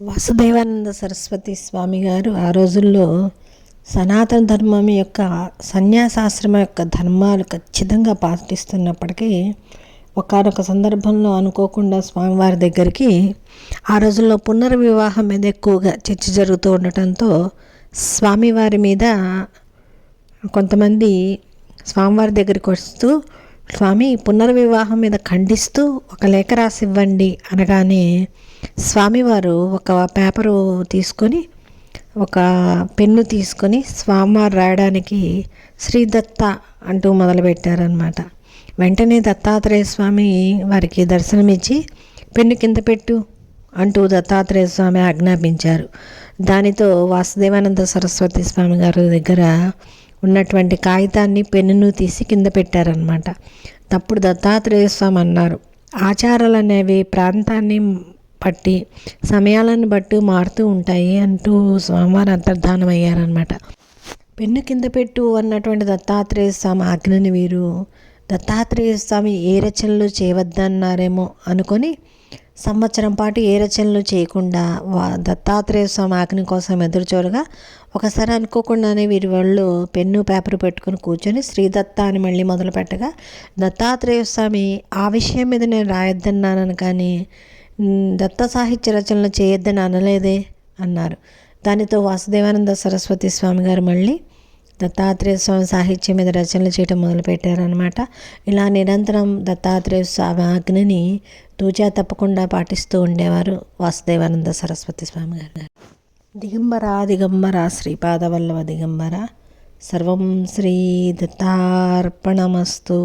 వాసుదేవానంద సరస్వతి స్వామి గారు ఆ రోజుల్లో సనాతన ధర్మం యొక్క సన్యాసాశ్రమం యొక్క ధర్మాలు ఖచ్చితంగా పాటిస్తున్నప్పటికీ ఒకనొక సందర్భంలో అనుకోకుండా స్వామివారి దగ్గరికి ఆ రోజుల్లో పునర్వివాహం మీద ఎక్కువగా చర్చ జరుగుతూ ఉండటంతో స్వామివారి మీద కొంతమంది స్వామివారి దగ్గరికి వస్తూ స్వామి పునర్వివాహం మీద ఖండిస్తూ ఒక లేఖ రాసి ఇవ్వండి అనగానే స్వామివారు ఒక పేపరు తీసుకొని ఒక పెన్ను తీసుకొని స్వామివారు రాయడానికి శ్రీ దత్త అంటూ మొదలుపెట్టారనమాట వెంటనే దత్తాత్రేయ స్వామి వారికి దర్శనమిచ్చి పెన్ను కింద పెట్టు అంటూ దత్తాత్రేయ స్వామి ఆజ్ఞాపించారు. దానితో వాసుదేవానంద సరస్వతి స్వామి గారి దగ్గర ఉన్నటువంటి కాగితాన్ని పెన్నును తీసి కింద పెట్టారనమాట తప్పుడు దత్తాత్రేయ స్వామి అన్నారు. ఆచారాలు అనేవి ప్రాంతాన్ని పట్టి సమయాలను బట్టి మారుతూ ఉంటాయి అంటూ స్వామివారు అంతర్ధానం అయ్యారనమాట పెన్ను కింద పెట్టు అన్నటువంటి దత్తాత్రేయ స్వామి ఆజ్ఞని వీరు దత్తాత్రేయ స్వామి ఏ రచనలు చేయవద్దన్నారేమో అనుకొని సంవత్సరం పాటు ఏ రచనలు చేయకుండా వా దత్తాత్రేయ స్వామి ఆజ్ఞ కోసం ఎదురుచూడగా ఒకసారి అనుకోకుండానే వీరి వాళ్ళు పెన్ను పేపర్ పెట్టుకుని కూర్చొని శ్రీదత్త అని మళ్ళీ మొదలు పెట్టగా దత్తాత్రేయ స్వామి ఆ విషయం మీద నేను రాయొద్దన్నాను కానీ దత్త సాహిత్య రచనలు చేయొద్దని అనలేదే అన్నారు. దానితో వాసుదేవానంద సరస్వతి స్వామి గారు మళ్ళీ దత్తాత్రేయ స్వామి సాహిత్యం మీద రచనలు చేయటం మొదలుపెట్టారనమాట ఇలా నిరంతరం దత్తాత్రేయ స్వామి ఆజ్ఞని తూచా తప్పకుండా పాటిస్తూ ఉండేవారు వాసుదేవానంద సరస్వతి స్వామి గారు. దిగంబర దిగంబర శ్రీపాదవల్లవ దిగంబర సర్వం శ్రీ దత్తార్పణమస్తు.